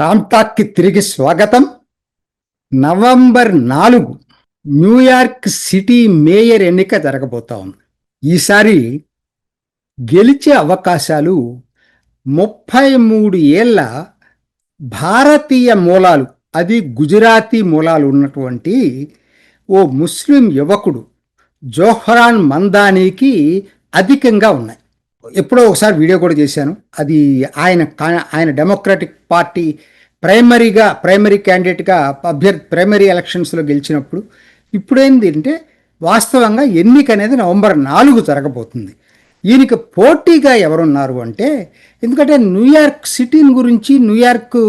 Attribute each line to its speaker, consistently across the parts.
Speaker 1: రామ్టాక్కి తిరిగి స్వాగతం. నవంబర్ నాలుగు న్యూయార్క్ సిటీ మేయర్ ఎన్నిక జరగబోతా ఉంది. ఈసారి గెలిచే అవకాశాలు ముప్పై మూడు ఏళ్ళ భారతీయ మూలాలు అది గుజరాతీ మూలాలు ఉన్నటువంటి ఓ ముస్లిం యువకుడు జోహరాన్ మందానీకి అధికంగా ఉన్నాయి. ఎప్పుడో ఒకసారి వీడియో కూడా చేశాను. అది ఆయన ఆయన డెమోక్రటిక్ పార్టీ ప్రైమరీగా ప్రైమరీ క్యాండిడేట్గా అభ్యర్థి ప్రైమరీ ఎలక్షన్స్లో గెలిచినప్పుడు ఇప్పుడేంది అంటే వాస్తవంగా ఎన్నిక అనేది నవంబర్ నాలుగు జరగబోతుంది. ఈయనకి పోటీగా ఎవరున్నారు అంటే ఎందుకంటే న్యూయార్క్ సిటీని గురించి న్యూయార్క్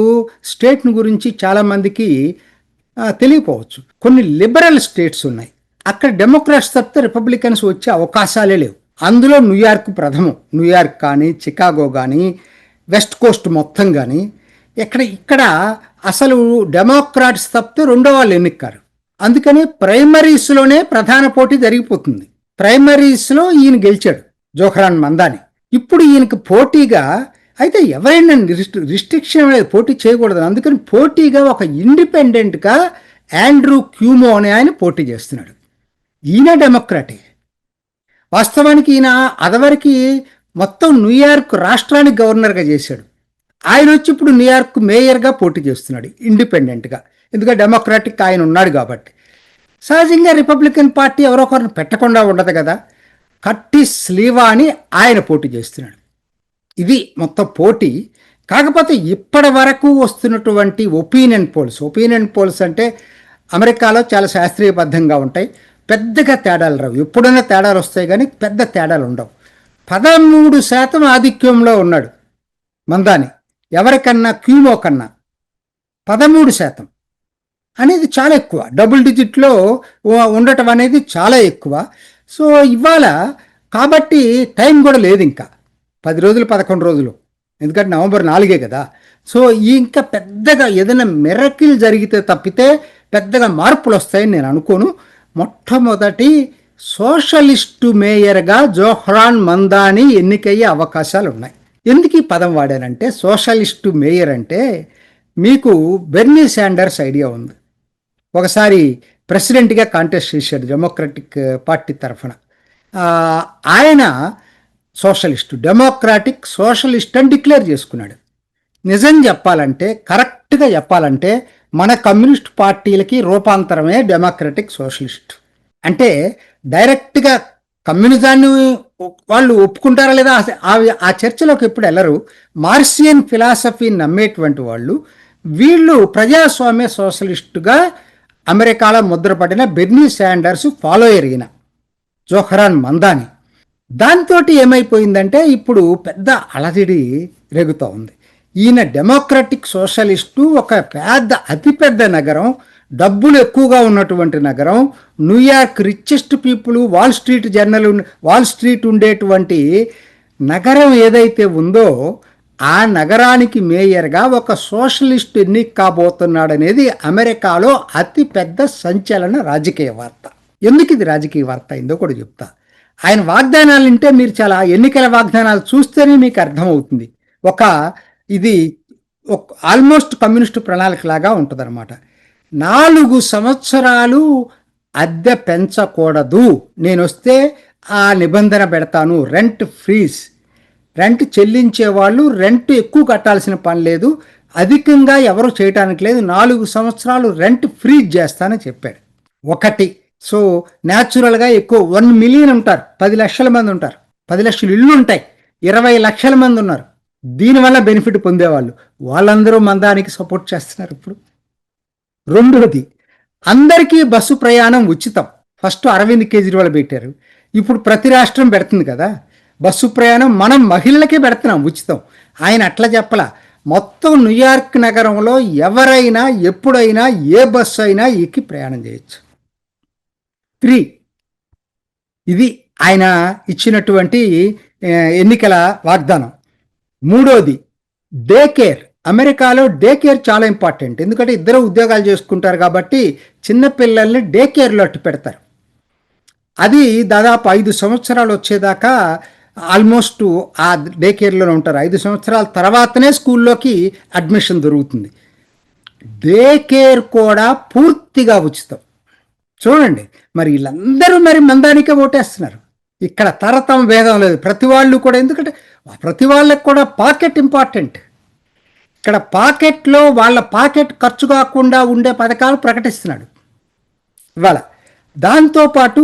Speaker 1: స్టేట్ని గురించి చాలామందికి తెలియపోవచ్చు కొన్ని లిబరల్ స్టేట్స్ ఉన్నాయి. అక్కడ డెమోక్రాట్స్ తప్పితే రిపబ్లికన్స్ వచ్చే అవకాశాలే లేవు. అందులో న్యూయార్క్ ప్రథమం. న్యూయార్క్ కానీ చికాగో కానీ వెస్ట్ కోస్ట్ మొత్తం కానీ ఇక్కడ ఇక్కడ అసలు డెమోక్రాట్స్ తప్పితే రెండో వాళ్ళు ఎన్నికారు అందుకని ప్రైమరీస్లోనే ప్రధాన పోటీ జరిగిపోతుంది. ప్రైమరీస్లో ఈయన గెలిచాడు జోహరాన్ మందాని. ఇప్పుడు ఈయనకి పోటీగా అయితే ఎవరైనా రిస్ట్రి- రిస్ట్రిక్షన్ అనేది పోటీ చేయకూడదు. అందుకని పోటీగా ఒక ఇండిపెండెంట్గా ఆండ్రూ క్యూమో అనే ఆయన పోటీ చేస్తున్నాడు. ఈయన డెమోక్రాటే. వాస్తవానికి ఈయన అదవరికి మొత్తం న్యూయార్క్ రాష్ట్రానికి గవర్నర్గా చేశాడు. ఆయన వచ్చి ఇప్పుడు న్యూయార్క్ మేయర్గా పోటీ చేస్తున్నాడు ఇండిపెండెంట్గా. ఎందుకంటే డెమోక్రాటిక్ ఆయన ఉన్నాడు కాబట్టి. సహజంగా రిపబ్లికన్ పార్టీ ఎవరో ఒకరిని పెట్టకుండా ఉండదు కదా. కట్టి స్లీవా అని ఆయన పోటీ చేస్తున్నాడు. ఇది మొత్తం పోటీ. కాకపోతే ఇప్పటి వరకు వస్తున్నటువంటి ఒపీనియన్ పోల్స్ ఒపీనియన్ పోల్స్ అంటే అమెరికాలో చాలా శాస్త్రీయబద్ధంగా ఉంటాయి. పెద్దగా తేడాలు రావు. ఎప్పుడైనా తేడాలు వస్తాయి కానీ పెద్ద తేడాలు ఉండవు. పదమూడు శాతం ఆధిక్యంలో ఉన్నాడు మందాని. ఎవరికన్నా క్యూమో కన్నా పదమూడు శాతం అనేది చాలా ఎక్కువ. డబుల్ డిజిట్లో ఉండటం అనేది చాలా ఎక్కువ. సో ఇవాళ కాబట్టి టైం కూడా లేదు ఇంకా. పది రోజులు పదకొండు రోజులు. ఎందుకంటే నవంబర్ నాలుగే కదా. సో ఇంకా పెద్దగా ఏదైనా మెరకిల్ జరిగితే తప్పితే పెద్దగా మార్పులు వస్తాయని నేను అనుకోను. మొట్టమొదటి సోషలిస్టు మేయర్గా జోహ్రాన్ మందాని ఎన్నికయ్యే అవకాశాలు ఉన్నాయి ఎందుకు ఈ పదం వాడానంటే సోషలిస్టు మేయర్ అంటే మీకు బెర్నీ శాండర్స్ ఐడియా ఉంది. ఒకసారి ప్రెసిడెంట్గా కాంటెస్ట్ చేశాడు డెమోక్రటిక్ పార్టీ తరఫున. ఆయన సోషలిస్టు డెమోక్రాటిక్ సోషలిస్ట్ అని డిక్లేర్ చేసుకున్నాడు. నిజం చెప్పాలంటే కరెక్ట్గా చెప్పాలంటే మన కమ్యూనిస్ట్ పార్టీలకి రూపాంతరమే డెమోక్రటిక్ సోషలిస్ట్. అంటే డైరెక్ట్గా కమ్యూనిజాన్ని వాళ్ళు ఒప్పుకుంటారా లేదా ఆ- చర్చలోకి ఎప్పుడు వెళ్ళరు మార్సియన్ ఫిలాసఫీ నమ్మేటువంటి వాళ్ళు వీళ్ళు ప్రజాస్వామ్య సోషలిస్టుగా అమెరికాలో ముద్రపడిన బెర్నీ శాండర్స్ ఫాలో ఎరిగిన జోహరాన్ మందాని. దాంతో ఏమైపోయిందంటే ఇప్పుడు పెద్ద అలజడి రేగుతూ ఉంది ఈయన డెమోక్రటిక్ సోషలిస్టు ఒక పెద్ద అతిపెద్ద నగరం డబ్బులు ఎక్కువగా ఉన్నటువంటి నగరం New York richest people Wall Street Journal Wall Street ఉండేటువంటి నగరం ఏదైతే ఉందో ఆ నగరానికి మేయర్గా ఒక సోషలిస్ట్ ఎన్నిక కాబోతున్నాడనేది అమెరికాలో అతిపెద్ద సంచలన రాజకీయ వార్త. ఎందుకు ఇది రాజకీయ వార్త అయిందో కూడా చెప్తా. ఆయన వాగ్దానాలు వింటే మీరు చాలా ఎన్నికల వాగ్దానాలు చూస్తేనే మీకు అర్థమవుతుంది. ఒక ఇది ఆల్మోస్ట్ కమ్యూనిస్ట్ ప్రణాళిక లాగా ఉంటుందన్నమాట. నాలుగు సంవత్సరాలు అద్దె పెంచకూడదు. నేను వస్తే ఆ నిబంధన పెడతాను రెంట్ ఫ్రీజ్ రెంట్ చెల్లించే వాళ్ళు రెంట్ ఎక్కువ కట్టాల్సిన పని లేదు. అధికంగా ఎవరు చేయటానికి లేదు. నాలుగు సంవత్సరాలు రెంట్ ఫ్రీజ్ చేస్తానని చెప్పాడు. ఒకటి. సో న్యాచురల్గా ఎక్కువ వన్ మిలియన్ ఉంటారు. పది లక్షల మంది ఉంటారు. పది లక్షలు ఇళ్ళు ఉంటాయి ఇరవై లక్షల మంది ఉన్నారు. దీనివల్ల బెనిఫిట్ పొందేవాళ్ళు. వాళ్ళందరూ మందానికి సపోర్ట్ చేస్తున్నారు ఇప్పుడు. రెండవది అందరికీ బస్సు ప్రయాణం ఉచితం. ఫస్ట్ అరవింద్ కేజ్రీవాల్ పెట్టారు. ఇప్పుడు ప్రతి రాష్ట్రం పెడుతుంది కదా. బస్సు ప్రయాణం మనం మహిళలకే పెడుతున్నాం ఉచితం. ఆయన అట్లా చెప్పలా. మొత్తం న్యూయార్క్ నగరంలో ఎవరైనా ఎప్పుడైనా ఏ బస్సు అయినా ఎక్కి ప్రయాణం చేయొచ్చు. త్రీ ఇది ఆయన ఇచ్చినటువంటి ఎన్నికల వాగ్దానం. మూడోది డే కేర్. అమెరికాలో డే కేర్ చాలా ఇంపార్టెంట్. ఎందుకంటే ఇద్దరు ఉద్యోగాలు చేసుకుంటారు కాబట్టి చిన్నపిల్లల్ని డే కేర్లో అట్టు పెడతారు. అది దాదాపు ఐదు సంవత్సరాలు వచ్చేదాకా ఆల్మోస్ట్ ఆ డే కేర్లోనే ఉంటారు. ఐదు సంవత్సరాల తర్వాతనే స్కూల్లోకి అడ్మిషన్ దొరుకుతుంది. డే కేర్ కూడా పూర్తిగా ఉచితం. చూడండి మరి వీళ్ళందరూ మరి మందానికే ఓటేస్తున్నారు. ఇక్కడ తరతం భేదం లేదు. ప్రతి వాళ్ళు కూడా ఎందుకంటే ప్రతి వాళ్ళకి కూడా పాకెట్ ఇంపార్టెంట్. ఇక్కడ పాకెట్లో వాళ్ళ పాకెట్ ఖర్చు కాకుండా ఉండే పథకాలు ప్రకటిస్తున్నాడు. ఇవాళ దాంతోపాటు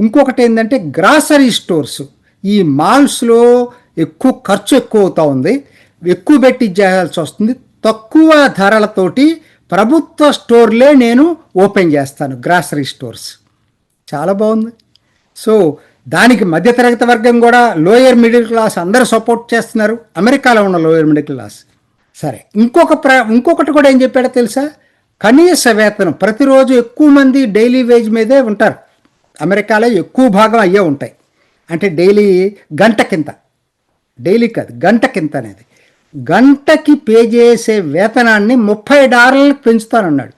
Speaker 1: ఇంకొకటి ఏంటంటే గ్రాసరీ స్టోర్స్. ఈ మాల్స్లో ఎక్కువ ఖర్చు ఎక్కువ అవుతూ ఉంది. ఎక్కువ పెట్టి చేయాల్సి వస్తుంది. తక్కువ ధరలతోటి ప్రభుత్వ స్టోర్లే నేను ఓపెన్ చేస్తాను. Grocery stores. చాలా బాగుంది. సో దానికి మధ్యతరగతి వర్గం కూడా లోయర్ మిడిల్ క్లాస్ అందరూ సపోర్ట్ చేస్తున్నారు. అమెరికాలో ఉన్న లోయర్ మిడిల్ క్లాస్. సరే ఇంకొక ప్ర ఇంకొకటి కూడా ఏం చెప్పాడో తెలుసా? కనీస వేతనం ప్రతిరోజు ఎక్కువ మంది డైలీ వేజ్ మీదే ఉంటారు. అమెరికాలో ఎక్కువ భాగం అయ్యే ఉంటాయి. అంటే డైలీ గంట కింద. డైలీ కాదు గంట కింద అనేది. గంటకి పే చేసే వేతనాన్ని ముప్పై డాలర్లకు పెంచుతానన్నాడు.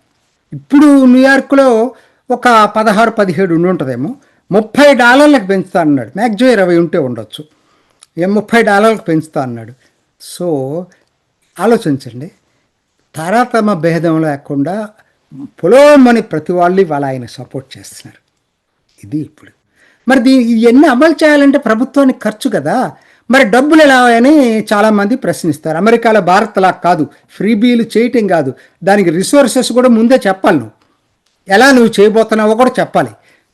Speaker 1: ఇప్పుడు న్యూయార్క్లో ఒక పదహారు పదిహేడు ఉండి ఉంటుందేమో ముప్పై డాలర్లకు పెంచుతా అన్నాడు. మ్యాక్సిమం ఇరవై ఉంటే ఉండొచ్చు. ఏం ముప్పై డాలర్లకు పెంచుతా అన్నాడు. సో ఆలోచించండి. తారతమ భేదం లేకుండా పొలోమని ప్రతి వాళ్ళు వాళ్ళు ఆయన సపోర్ట్ చేస్తున్నారు. ఇది ఇప్పుడు. మరి దీ ఇవన్నీ అమలు చేయాలంటే ప్రభుత్వానికి ఖర్చు కదా. మరి డబ్బులు ఎలా అని చాలామంది ప్రశ్నిస్తారు. అమెరికాలో భారత్లా కాదు. ఫ్రీ బీలు చేయటం కాదు. దానికి రిసోర్సెస్ కూడా ముందే చెప్పాలి నువ్వు. ఎలా నువ్వు చేయబోతున్నావో కూడా చెప్పాలి.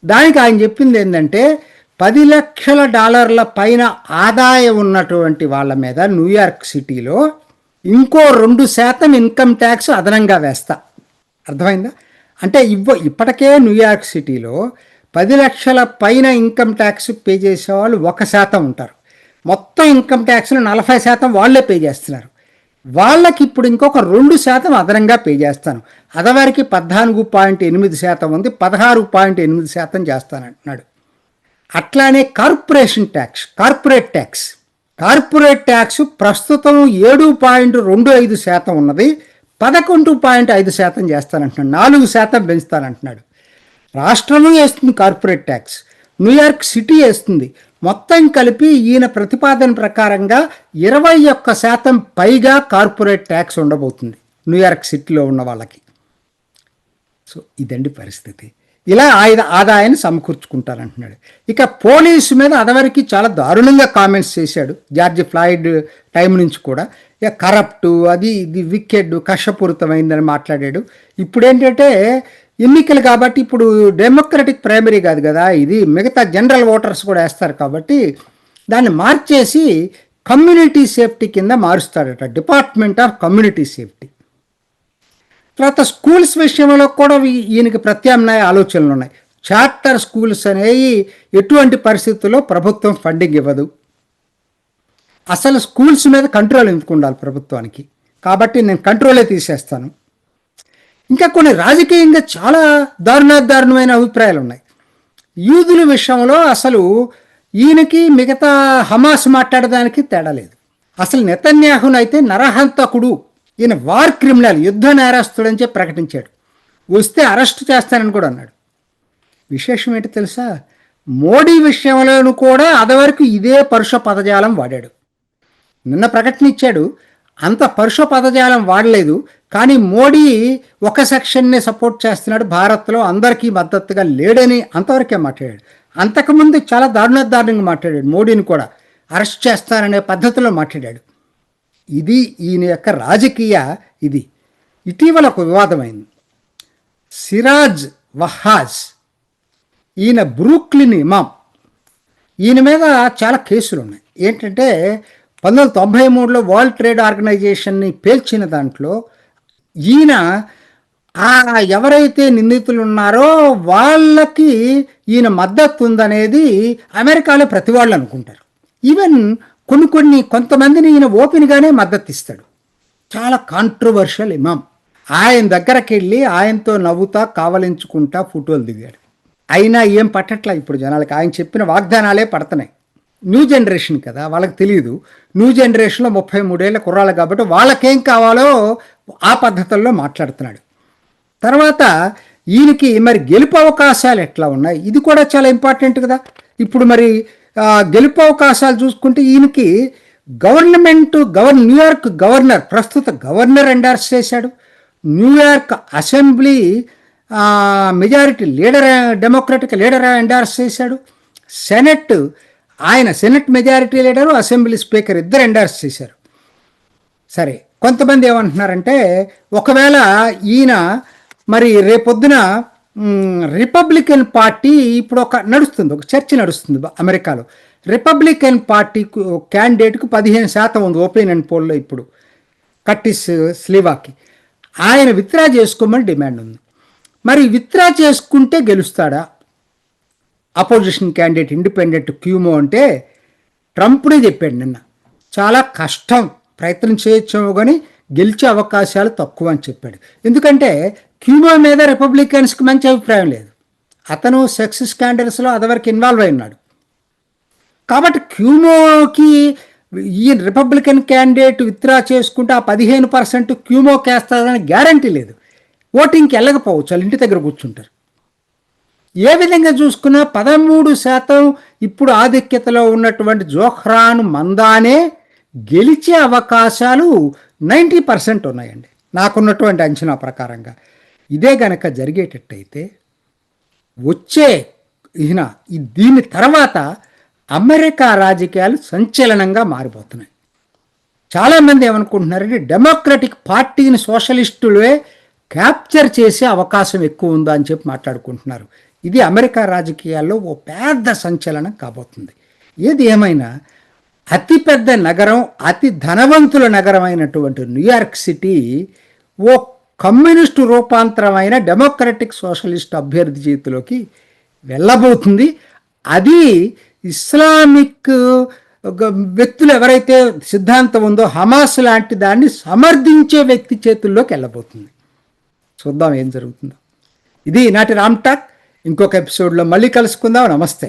Speaker 1: దానికి ఆయన చెప్పింది ఏంటంటే పది లక్షల డాలర్ల పైన ఆదాయం ఉన్నటువంటి వాళ్ళ మీద న్యూయార్క్ సిటీలో ఇంకో రెండు శాతం ఇన్కమ్ ట్యాక్స్ అదనంగా వేస్తా. అర్థమైందా? అంటే ఇవ్వ ఇప్పటికే న్యూయార్క్ సిటీలో పది లక్షల పైన ఇన్కమ్ ట్యాక్స్ పే చేసే వాళ్ళు ఒక శాతం ఉంటారు. మొత్తం ఇన్కమ్ ట్యాక్స్ను నలభై శాతం వాళ్ళే పే చేస్తున్నారు. వాళ్ళకి ఇప్పుడు ఇంకొక రెండు శాతం అదనంగా పే చేస్తాను. అదవారికి పద్నాలుగు పాయింట్ ఎనిమిది శాతం ఉంది పదహారు పాయింట్ ఎనిమిది శాతం చేస్తానంటున్నాడు. అట్లానే corporation tax corporate tax. Corporate tax ప్రస్తుతం ఏడు పాయింట్ రెండు ఐదు శాతం ఉన్నది పదకొండు పాయింట్ ఐదు శాతం చేస్తానంటున్నాడు నాలుగు శాతం పెంచుతానంటున్నాడు. రాష్ట్రము వేస్తుంది కార్పొరేట్ ట్యాక్స్ న్యూయార్క్ సిటీ వేస్తుంది మొత్తం కలిపి ఈయన ప్రతిపాదన ప్రకారంగా ఇరవై ఒక్క శాతం పైగా కార్పొరేట్ ట్యాక్స్ ఉండబోతుంది. న్యూయార్క్ సిటీలో ఉన్న వాళ్ళకి. సో ఇదండి పరిస్థితి. ఇలా ఆయన ఆదాయాన్ని సమకూర్చుకుంటారంటున్నాడు. ఇక పోలీసు మీద అదవరికి చాలా దారుణంగా కామెంట్స్ చేశాడు. జార్జ్ ఫ్లాయిడ్ టైం నుంచి కూడా. ఇక కరప్ట్ అది ఇది వికెడ్ కషపూరితమైందని మాట్లాడాడు. ఇప్పుడు ఏంటంటే ఎన్నికలు కాబట్టి ఇప్పుడు డెమోక్రటిక్ ప్రైమరీ కాదు కదా ఇది మిగతా జనరల్ ఓటర్స్ కూడా వేస్తారు కాబట్టి దాన్ని మార్చేసి కమ్యూనిటీ సేఫ్టీ కింద మారుస్తాడట డిపార్ట్మెంట్ ఆఫ్ కమ్యూనిటీ సేఫ్టీ తర్వాత స్కూల్స్ విషయంలో కూడా ఈయనకి ప్రత్యామ్నాయ ఆలోచనలు ఉన్నాయి. చార్టర్ స్కూల్స్ అనేవి ఎటువంటి పరిస్థితుల్లో ప్రభుత్వం ఫండింగ్ ఇవ్వదు. అసలు స్కూల్స్ మీద కంట్రోల్ ఎందుకు ఉండాలి ప్రభుత్వానికి? కాబట్టి నేను కంట్రోలే తీసేస్తాను. ఇంకా కొన్ని రాజకీయంగా చాలా దారుణాదారుణమైన అభిప్రాయాలు ఉన్నాయి యూదుల విషయంలో అసలు ఈయనకి మిగతా హమాస్ మాట్లాడడానికి తేడా లేదు. అసలు నెతన్యాహునైతే నరహంతకుడు ఈయన వార్ క్రిమినల్ యుద్ధ నేరస్తుడని చెప్పి ప్రకటించాడు. వస్తే అరెస్ట్ చేస్తానని కూడా అన్నాడు. విశేషం ఏంటి తెలుసా? మోడీ విషయంలోనూ కూడా అదివరకు ఇదే పరుష పదజాలం వాడాడు. నిన్న ప్రకటన ఇచ్చాడు అంత పరుష పదజాలం వాడలేదు కానీ మోడీ ఒక సెక్షన్ని సపోర్ట్ చేస్తున్నాడు. భారత్లో అందరికీ మద్దతుగా లేడని అంతవరకే మాట్లాడాడు. అంతకుముందు చాలా దారుణ దారుణంగా మాట్లాడాడు మోడీని కూడా. అరెస్ట్ చేస్తారనే పద్ధతిలో మాట్లాడాడు. ఇది ఈయన యొక్క రాజకీయ ఇది. ఇటీవల ఒక వివాదమైంది. సిరాజ్ వహాజ్ ఈయన బ్రూక్లిన్ ఇమాం ఈయన మీద చాలా కేసులు ఉన్నాయి. ఏంటంటే పంతొమ్మిది వందల తొంభై మూడులో వరల్డ్ ట్రేడ్ ఆర్గనైజేషన్ని పేల్చిన దాంట్లో ఈయన ఆ ఎవరైతే నిందితులు ఉన్నారో వాళ్ళకి ఈయన మద్దతు ఉందనేది అమెరికాలో ప్రతి వాళ్ళు అనుకుంటారు. ఈవెన్ కొన్ని కొన్ని కొంతమందిని ఈయన ఓపెన్గానే మద్దతు ఇస్తాడు చాలా కాంట్రవర్షియల్ ఇమాం ఆయన దగ్గరికి వెళ్ళి ఆయనతో నవ్వుతా కావలించుకుంటా ఫోటోలు దిగాడు. అయినా ఏం పట్టట్లా ఇప్పుడు జనాలకి? ఆయన చెప్పిన వాగ్దానాలే పడుతున్నాయి. న్యూ జనరేషన్ కదా వాళ్ళకి తెలియదు న్యూ జనరేషన్లో ముప్పై మూడేళ్ళ కుర్రాళ్ళు కాబట్టి వాళ్ళకేం కావాలో ఆ పద్ధతుల్లో మాట్లాడుతున్నాడు. తర్వాత ఈయనకి మరి గెలుపు అవకాశాలు ఎట్లా ఉన్నాయి? ఇది కూడా చాలా ఇంపార్టెంట్ కదా. ఇప్పుడు మరి గెలుపు అవకాశాలు చూసుకుంటే ఈయనకి గవర్నమెంట్ గవర్ న్యూయార్క్ గవర్నర్ ప్రస్తుత గవర్నర్ ఎండార్స్ చేశాడు. New York assembly majority leader democratic leader endorse చేశాడు. సెనెట్ ఆయన senate majority leader assembly speaker ఇద్దరు ఎండార్స్ చేశారు. సరే కొంతమంది ఏమంటున్నారంటే ఒకవేళ ఈయన మరి రేపొద్దున రిపబ్లికన్ పార్టీ ఇప్పుడు ఒక నడుస్తుంది ఒక చర్చ నడుస్తుంది అమెరికాలో. రిపబ్లికన్ పార్టీ క్యాండిడేట్కు పదిహేను శాతం ఉంది ఓపెనియన్ పోల్లో ఇప్పుడు కట్టిస్ స్లీవాకి. ఆయన విత్డ్రా చేసుకోమని డిమాండ్ ఉంది. మరి విత్డ్రా చేసుకుంటే గెలుస్తాడా? అపోజిషన్ క్యాండిడేట్ ఇండిపెండెంట్ క్యూమో అంటే ట్రంప్నే చెప్పాడు నిన్న. చాలా కష్టం. ప్రయత్నం చేయొచ్చేమో కానీ గెలిచే అవకాశాలు తక్కువ అని చెప్పాడు. ఎందుకంటే క్యూమో మీద రిపబ్లికన్స్కి మంచి అభిప్రాయం లేదు. అతను సెక్స్ స్కాండల్స్లో అదవరకు ఇన్వాల్వ్ అయి ఉన్నాడు. కాబట్టి క్యూమోకి ఈ రిపబ్లికన్ క్యాండిడేట్ విత్డ్రా చేసుకుంటే ఆ పదిహేను పర్సెంట్ క్యూమోకి వేస్తారని గ్యారంటీ లేదు. ఓటింగ్కి వెళ్ళకపోవచ్చు వాళ్ళ ఇంటి దగ్గర కూర్చుంటారు. ఏ విధంగా చూసుకున్నా పదమూడు శాతం ఇప్పుడు ఆధిక్యతలో ఉన్నటువంటి జోహ్రాన్ మందానే గెలిచే అవకాశాలు నైంటీ పర్సెంట్ ఉన్నాయండి. నాకున్నటువంటి అంచనా ప్రకారంగా. ఇదే గనక జరిగేటట్టయితే వచ్చే ఈయన దీని తర్వాత అమెరికా రాజకీయాలు సంచలనంగా మారిపోతున్నాయి. చాలామంది ఏమనుకుంటున్నారంటే డెమోక్రటిక్ పార్టీని సోషలిస్టులే క్యాప్చర్ చేసే అవకాశం ఎక్కువ ఉందా అని చెప్పి మాట్లాడుకుంటున్నారు. ఇది అమెరికా రాజకీయాల్లో ఓ పెద్ద సంచలనం కాబోతుంది. ఏది ఏమైనా అతిపెద్ద నగరం అతి ధనవంతుల నగరమైనటువంటి న్యూయార్క్ సిటీ ఓ కమ్యూనిస్టు రూపాంతరమైన డెమోక్రటిక్ సోషలిస్ట్ అభ్యర్థి చేతిలోకి వెళ్ళబోతుంది. అది ఇస్లామిక్ వ్యక్తులు ఎవరైతే సిద్ధాంతం ఉందో హమాస్ లాంటి దాన్ని సమర్థించే వ్యక్తి చేతుల్లోకి వెళ్ళబోతుంది. చూద్దాం ఏం జరుగుతుందో. ఇది ఈనాటి రామ్ టాక్. ఇంకొక ఎపిసోడ్లో మళ్ళీ కలుసుకుందాం. నమస్తే.